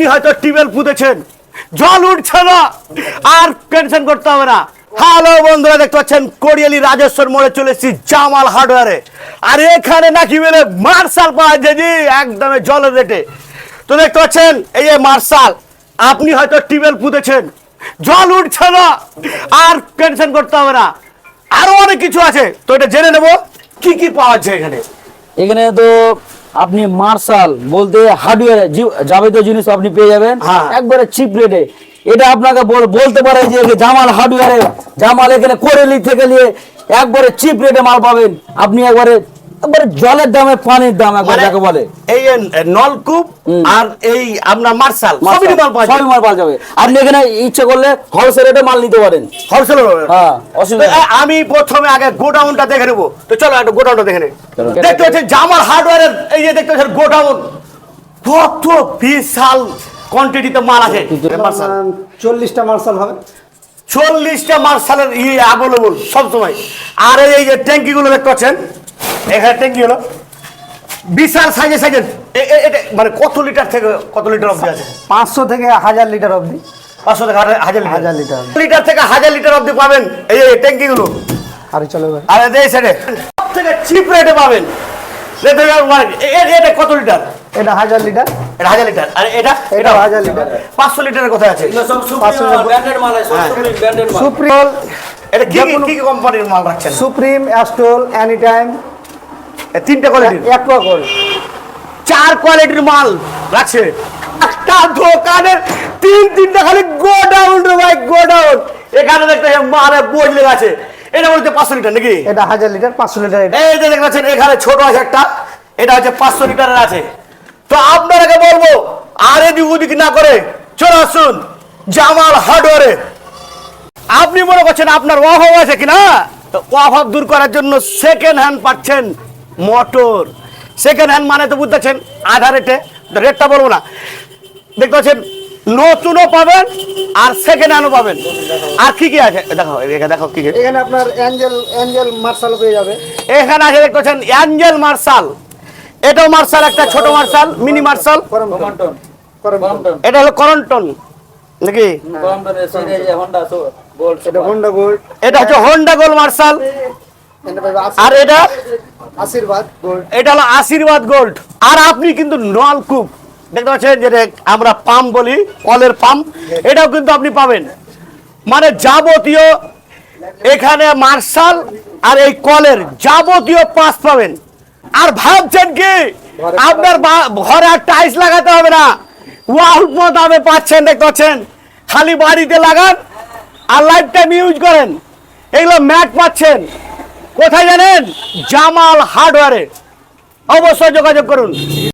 আপনি হয়তো টিউবওয়েল পুঁতেছেন। জল উঠছে না। আর টেনশন করতে হবে না। হ্যালো বন্ধুরা, দেখতে পাচ্ছেন কোরিয়ালি রাজেশ্বর মোড়ে চলে এসেছি জামাল হার্ডওয়ারে আর এখানে নাকি মেরে মার্শাল পাওয়া যায় একদমে জলের রেটে। তো দেখতে পাচ্ছেন, এই যে মার্শাল, আপনি হয়তো টিউবওয়েল পুঁতেছেন। জল উঠছে না। আর টেনশন করতে হবে না। আরও অনেক কিছু আছে। তো এটা জেনে নেব, কি কি পাওয়া যায় এখানে? এখানে তো আপনি মার্শাল বলতে হার্ডওয়ার যাবতীয় জিনিস আপনি পেয়ে যাবেন। হ্যাঁ। একবারে চিপ রেটে এটা আপনাকে বল- বলতে পারে যে জামাল হার্ডওয়্যারে জামাল এখানে কোরেলি থেকে নিয়ে একবারে চিপ রেটে মাল পাবেন। আপনি একবারে একবারে জলের দামে পানির দাম একবার মানে যাকে বলে। এই নলকূপ আর এই মার্শাল সবই মাল পাওয়া সবই মাল পাওয়া যাবে। আপনি এখানে ইচ্ছে করলে হোলসেল রেটে মাল নিতে পারেন। হোলসেল হ্যাঁ অসুবিধা আমি প্রথমে আগে গোডাউনটা দেখে নেব। তো চলো একটা গোডাউনটা দেখে নেই। দেখতে পাচ্ছেন জামাল হার্ডওয়্যারের এই যে দেখতে পাচ্ছেন গোডাউন কত বিশাল কোয়ান্টিটিতে মাল আছে। চল্লিশটা মার্শাল হবে। চল্লিশটা মার্শালের ইয়ে অ্যাভেলেবল সবসময়। আর এই যে ট্যাঙ্কি গুলো দেখতে পাচ্ছেন এখানে ট্যাঙ্কি হলো বিশাল সাইজে সাইজের এটা মানে কত লিটার থেকে কত লিটার অবধি আছে? পাঁচশো থেকে হাজার লিটার অবধি। পাঁচশো থেকে হাজার- হাজার লিটার লিটার। থেকে হাজার লিটার অবধি পাবেন। এই যে আর চলে আর এই সাইডে সব থেকে চিপ রেটে পাবেন। দেখতে পাবেন, এ- এ- এটা কত লিটার এটা হাজার লিটার এটা হাজার লিটার আর এটা? এটা হাজার লিটার পাঁচশো লিটারের কথা আছে। পাঁচশো সুপ্রিম এটা কি কি- কি কি কোম্পানির মাল রাখছেন? সুপ্রিম অ্যাস্ট্রোল এনি টাইম তিনটে কোয়ালিটির অ্যাকোয়া গোল্ড চার কোয়ালিটির মাল। রাখছে একটা দোকানের তিন তিনটা খালি গোডাউন রে ভাই গোডাউন। এখানে দেখতে মারে বজলে আছে। এটা বলতে পাঁচশো লিটার নাকি? এটা হাজার লিটার পাঁচশো লিটার এই যে দেখতে পাচ্ছেন এখানে ছোট আছে একটা। এটা হচ্ছে পাঁচশো লিটারের আছে। তো আপনারাকে বলব আর এদিক ওদিক না করে চলে আসুন জামাল হার্ডওয়ারে। আপনি মনে করছেন আপনার অভাব আছে কিনা? তো অভাব দূর করার জন্য সেকেন্ড হ্যান্ড পাচ্ছেন মোটর। সেকেন্ড হ্যান্ড মানে তো বুঝতেছেন আধা রেটে রেটটা বলব না। দেখতে পাচ্ছেন নতুনও পাবেন আর সেকেন্ড হ্যান্ডও পাবেন। আর কি কি আছে? দেখো এখানে দেখো কি কি এখানে আপনার অ্যাঞ্জেল অ্যাঞ্জেল মার্শাল পেয়ে যাবে। এখানে আছে দেখতে পাচ্ছেন অ্যাঞ্জেল মার্শাল এটাও মার্শাল একটা ছোট মার্শাল মিনি মার্শাল এটা হলো করন্টন নাকি? এটা হোন্ডা গোল্ড এটা হচ্ছে হোন্ডা গোল মার্শাল আর এটা? আশীর্বাদ গোল্ড এটা হলো আশীর্বাদ গোল্ড আর আপনি কিন্তু নলকূপ দেখতে পাচ্ছেন যেটা আমরা পাম্প বলি কলের পাম্প এটাও কিন্তু আপনি পাবেন। মানে যাবতীয় এখানে মার্শাল আর এই কলের যাবতীয় পাস পাবেন। আর ভাবছেন কি? আপনার ঘরে আর টাইলস লাগাতে হবে না। অল্প দামে পাচ্ছেন দেখতে পাচ্ছেন? খালি বাড়িতে লাগান আর লাইফ টাইম ইউজ করেন। এগুলো ম্যাট পাচ্ছেন। কোথায় জানেন? জামাল হার্ডওয়ারে অবশ্যই যোগাযোগ করুন।